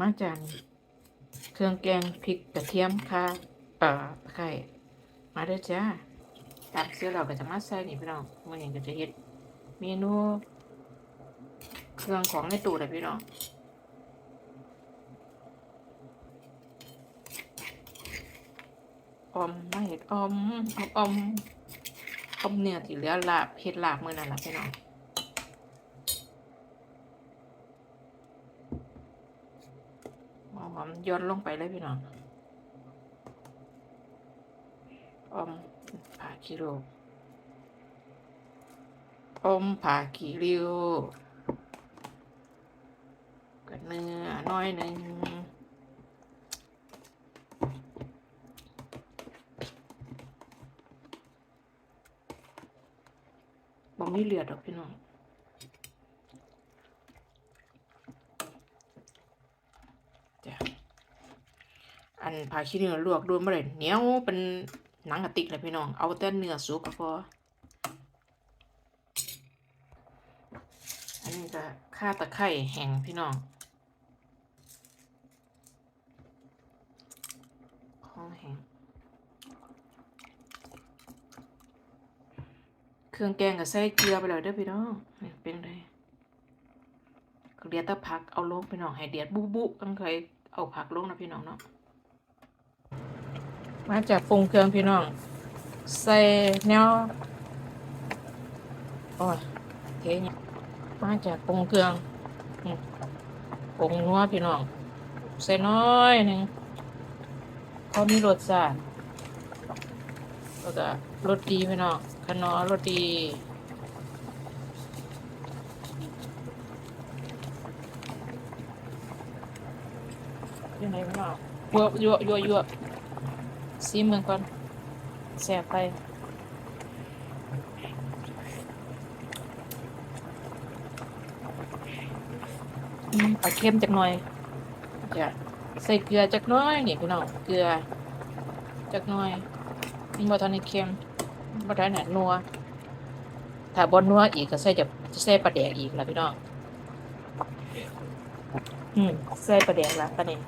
มาจานเครื่องแกงพริกกระเทียมค่ะเอ่อไคร้มาเด้อจ้าตักเสร็จแล้วก็จะมาใส่นี่พี่น้องมื้อนี้ก็จะเฮ็ดเมนูเครื่องของในตู้เลยพี่น้องอมมาเห็ดอมอมอมอมเนื้อที่เหลือลาบเห็ดลาบมือนั้นล่ะพี่น้องห อมย้อนลงไปเลยพี่น้องอมผ่ากิโลอมผ่ากิริวกับเนื้อน้อยหนึ่งบ่มีเหลือดอกพี่น้องจ้ะอัน ผ่าขี้เนื้อลวกด้วยมะเร็ดเหนียวเป็นหนังกระติกเลยพี่น้อง เอาแต่เนื้อสุกก็พอ อันนี้ก็ข้าตะไคร่แห้งพี่น้อง ของแห้งเครื่องแกงก็ใส่เกลือไปเลยเด้อพี่น้องเป็นไงก็เดียวแตะผักเอาลงพี่น้องให้เดียดบุบุกันเคยเอาผักลงนะพี่น้องเนาะ มาจากปรุงเครื่องพี่น้อง ใส่แนวโอ้ยเทเนี่ยมาจากปรุงเครื่องปรุงนัวพี่น้อง ใส่น้อยหนึ่งพอมีรสชาติแล้วก็รสดีพี่น้องขนอรสดียังไงพี่น้องยั่วยั่วยั่วยั่ว ซีเมืองก่อนแสบไปอืมเอาเค็มจักหน่อยจะใส่เกลือจักน้อยนี่พี่น้องเกลือจักหน่อยมันบ่ทันได้เค็มบ่ทันได้นัวถ้าบ่นัวอีกก็ใส่จะจะใส่ปลาแดกอีกล่ะพี่น้องอืมใส่ปลาแดกละปลานี้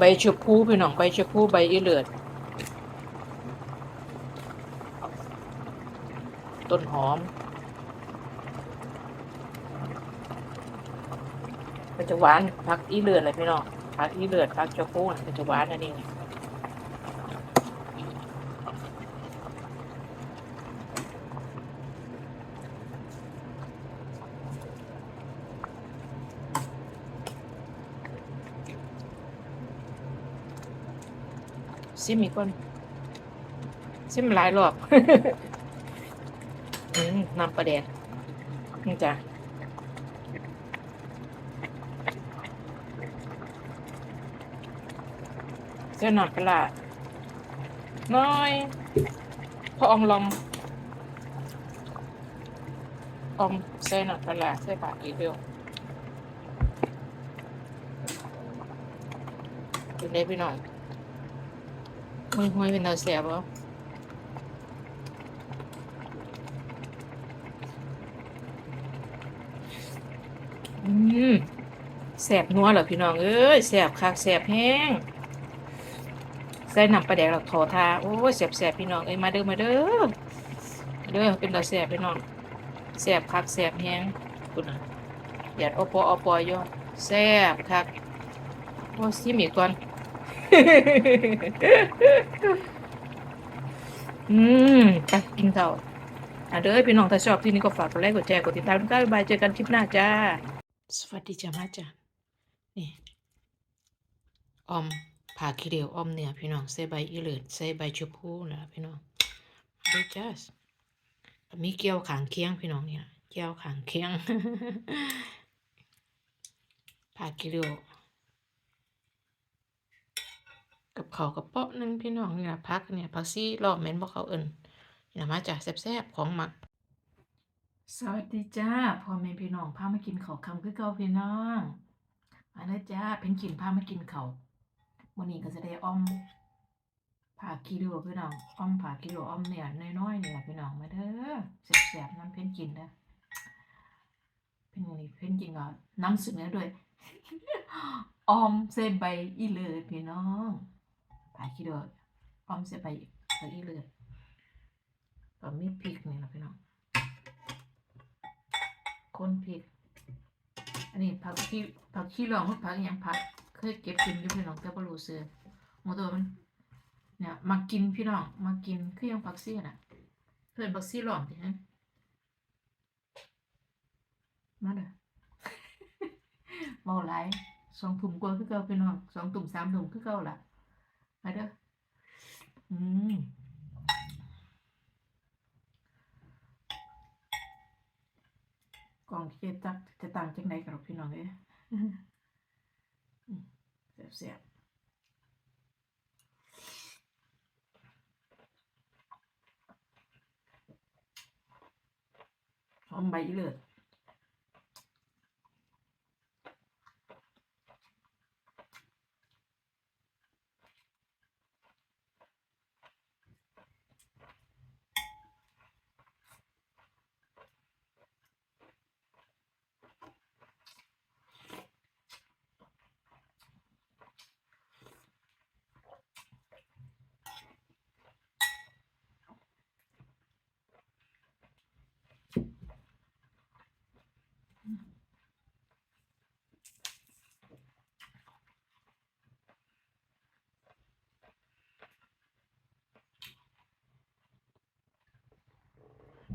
ใบชะพูพี่น้องใบชะพูใบอีเลือด ต้นหอมก็จะหวานพักอีเลือดเลยพี่น้องพักอีเลือดพักเจ้าโค้งก็จะหวานอันนี้ ซิมอีกคนซิมหลายรอบอืมน้ำปลาแดงนี่จ้ะเส้นหนอดปลาน้อยพอองลองออมเส้นหนอดปลาเส้นปากอีกเดียวเป็นได้พี่น้อง ห้อยห้อยเป็นเราเสียบ่อืมแสบนัวเหรอพี่น้องเอ้ยแสบคักแสบแห้งใส่น้ำปลาแดกหลักโถทาโอ้ยแสบแสบพี่น้องเอ้ยมาเด้อมาเด้อเด้อเป็นตาแสบพี่น้องแสบคักแสบแฮงคุณนะหยาดอปออปอยอยู่แสบคักโอ้ซิมีก่อน อืมไปกินข้าวอะเด้อพี่น้องถ้าชอบที่นี่ก็ฝากกดไลค์กดแชร์กดติดตามกันบ๊ายบายเจอกันคลิปหน้าจ้า สวัสดีจ้ามาจ้านี่ออมผ่าขี้เหลวออมเนี่ยพี่น้องใส่ใบอีเลือดใส่ใบชะพูนะพี่น้องดูจ้ามีเกี๊ยวขางเคียงพี่น้องเนี่ยเกี๊ยวขางเคียงผ่าขี้เหลว กับเขากับเปาะหนึงพี่น้องเนี่ยพักเนี่ยพักซี่รอบแม่นบ่เขาเอิ้นเนี่ยมาจากแซ่บๆของหมัก สวัสดีจ้าพ่อแม่พี่น้องพามากินข้าวคำคือเก่าพี่น้องมาเลยจ้าเพ่นกินพามากินข้าววันนี้ก็จะได้อ้อมผ่ากิโลพี่น้องอ้อมผ่ากิโลอ้อมเนี่ยน้อยๆนี่แหละพี่น้องมาเด้อแสบๆน้ำเพ็นกินเด้อเป็นนี่เพิ่นจริงอะนำเสนอด้วยออมใส่ใบอีเลือดพี่น้อง ผาคิดว่าออมใส่ใบใบอีเลือดก็มีพริกนี่นะพี่น้องคนพริก อันนี้ผักขี้ผักขี้เหลืองผักอหยังผักเคยเก็บกินอยู่พี่น้องแต่บ่รู้ซื้อหมดตัวมันเนี่ยมากินพี่น้องมากินคือยังผักซี่น่ะเพื่อนผักซี่หลอมติฮะมาเด้อเมาหลสองถุงกว่าคือเก่าพี่น้องสองถุงสามถุงคือเก่าล่ะ มาเด้ออืมกล่องที่จะตักจะต่างจากไหนกับพี่น้องเอ้ยอืมแซ่บๆหอมใบเลือด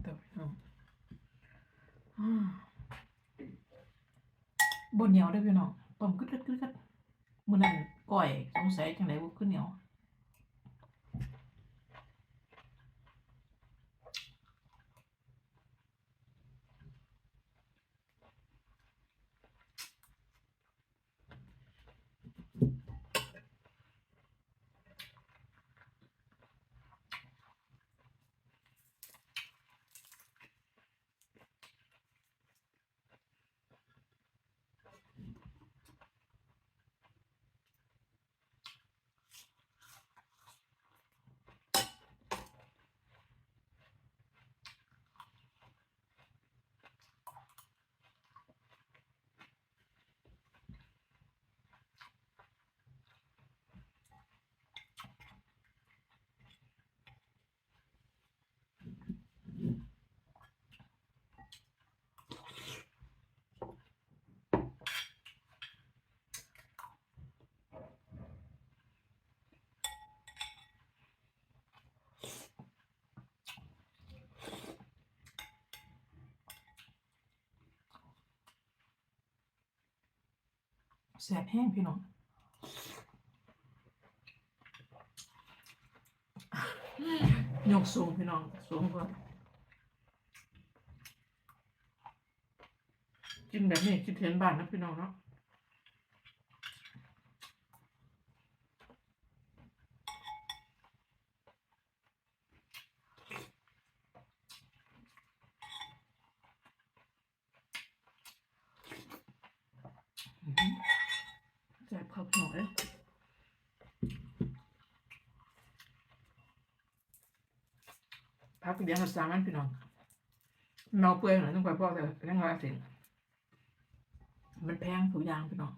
ต่อพี่น้องอ่า บนเหนียวได้พี่น้องต้มกึดกึดกึดกึดมื้อนั้นก้อยสงสัยจังไดบ่ขึ้นเหนียว แสบแห้งพี่น้องยกสูงพี่น้องสูงกว่ากินแบบนี้คิดเห็นบ้านนะพี่น้องเนาะอื้อหือแสบครับพี่น้องเอ้ย พักเดียวกับสามันพี่น้องนอเปื่อยหน่อยต้องไปพ่อแต่ยังไงสิมันแพงทุกอย่างพี่น้อง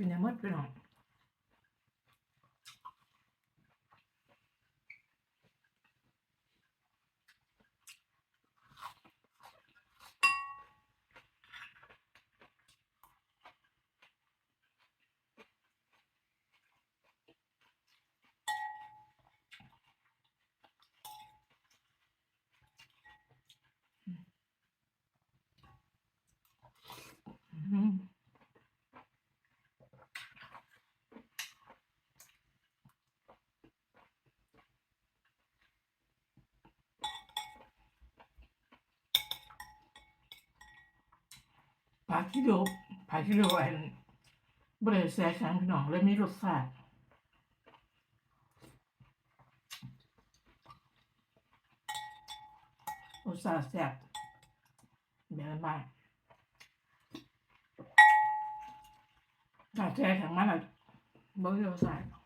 กินยังาที่ดูผาที่ดูอันบริแซ่ข็งพี่น้องเลยมีรสชาติรสชาติแซ่บแบบบ้านถ้าแช่แข็งมากเลยบ่มีรสชาติ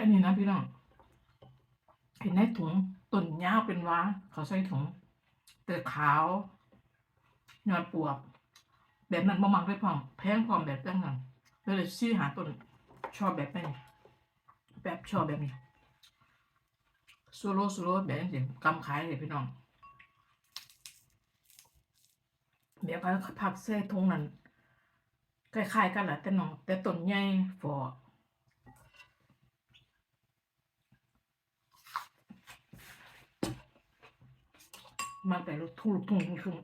อันนี้นะพี่น้องเห็นในถุงต้นยาวเป็นว้าเขาใส่ถุงแต่ขาว ยอดปวก แบบนั้นบ่มักได้พร้อมแพงพร้อมแบบจังนั้นเลยซี่หาต้นชอบแบบนี้แบบชอบแบบนี้โซโล่โซโล่แบบนี้กำขายเลยพี่น้องเดี๋ยวเขาพักเส้ทงนั้นคล้ายๆกันแหละแต่น้องแต่ต้นใหญ่ฟอ มาแต่ลูกทุ่งทุ่งลูกทุ่ง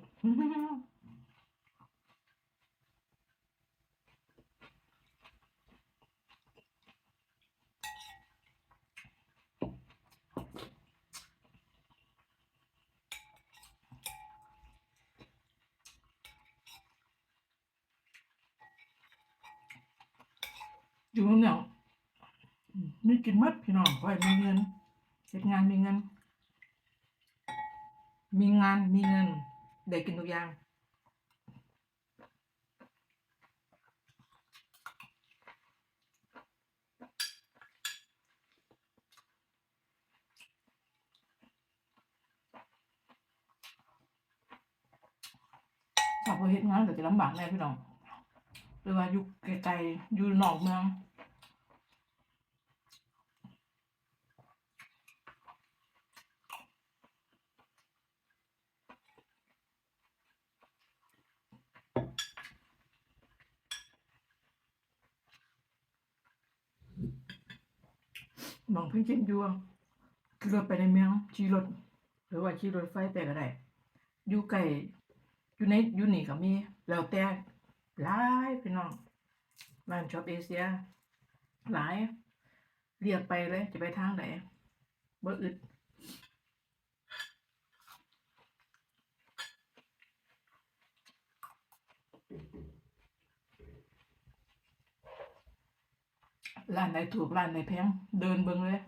อยู่เนี่ยมีกินมัดพี่น้องคอยมีเงินเฮ็ดงานมีเงิน มีงานมีเงินได้กินทุกอย่างถ้าพอเฮ็ดงานก็จะลำบากแน่พี่น้องหรือว่าอยู่ไกลๆอยู่นอกเมือง มองเพิ่งกินยู่ขี่รถไปในเมืองขี่รถหรือว่าขี่รถไฟไปก็ได้อยู่ไกลอยู่ในอยู่นี่ก็มี แล้วแต่หลายพี่น้องร้านช็อปเอเชียหลายเรียกไปเลยจะไปทางไหนบ่อึด ร้านไหนถูกร้านไหนแพงเดินเบิ่งเลย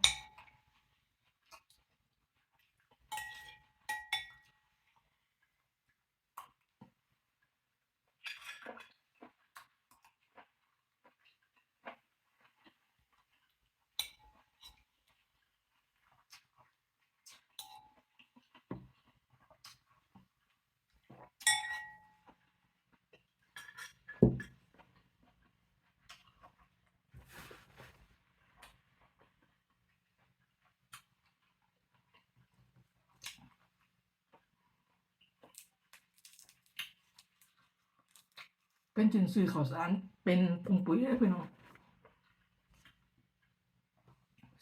เป็นจินซื้อข่าวสารเป็นผงปุ๋ยได้พี่น้อง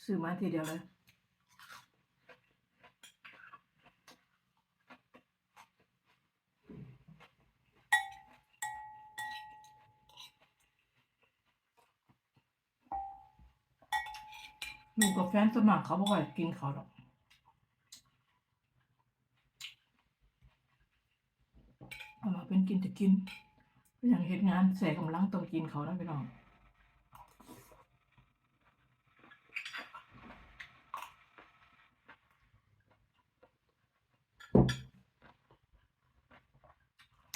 ซื้อมาทีเดียวเลยลูกกับแฟนสมัครเขาบอกว่ากินเขาหรอกเอามาเป็นกินจะกิน อย่างเหตุงานแสกำลังต้องกินเขานะพี่น้อง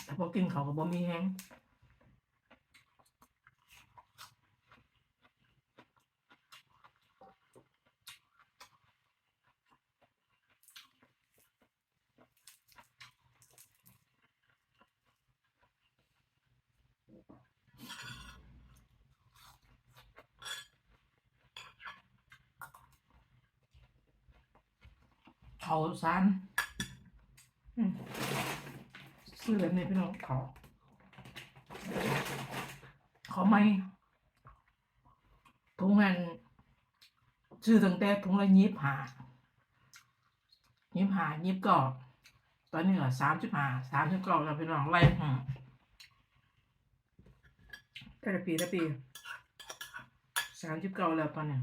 แต่พอกินเขาก็บ่มีแห้ง เขาซานอืมซื้อแบบนี้พี่น้องเขาเขาไม่ถุงมันซื้อตั้งแต่ถุงละยิบหายิบหายิบกรอบตอนนี้เหรอสามสิบห้าสามสิบกรอบแล้วพี่น้องไล่หาแต่ละปีแต่ละปีสามสิบเก้าแล้วตอนเนี้ย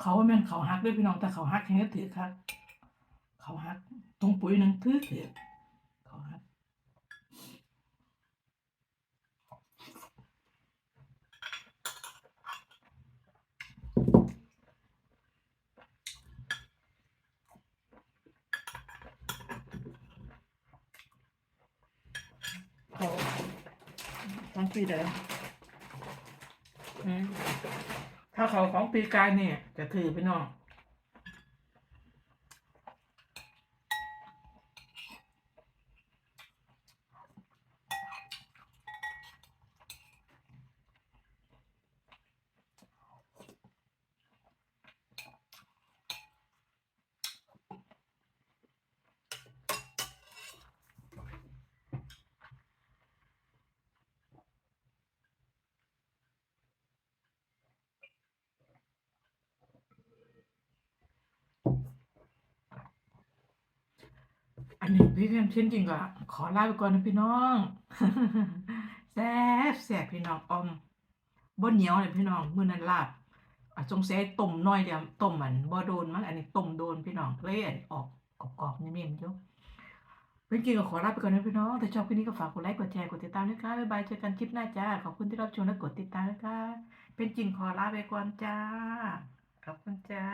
เขาว่าแม่นเขาฮักด้วยพี่น้องแต่เขาฮักแค่ถือครับเขาฮักตรงปุ๋ยหนึงถือถือเขาฮักเขาทั้งปีเลยอืม ถ้าเขาของปีกายเนี่ยจะถือพี่น้องอันนี้ พี่เพียนเช่นจริงก็ขอลาไปก่อนนะพี่น้องแซ่บแซ่บพี่น้องอมบ่เหนียวเลยพี่น้องมื้อนั้นลาบอะสงสัยต้มน้อยเดียวต้มมันบ่โดนมั้งอันนี้ต้มโดนพี่น้องเลยอันออกกรอบๆนิ่มๆอยู่เป็นจริงก็ขอลาไปก่อนนะพี่น้องถ้าชอบคลิปนี้ก็ฝากกดไลค์กดแชร์กดติดตามด้วยค่ะบ๊ายบายเจอกันคลิปหน้าจ้าขอบคุณที่รับชมและกดติดตามนะคะเป็นจริงขอลาไปก่อนจ้าขอบคุณจ้า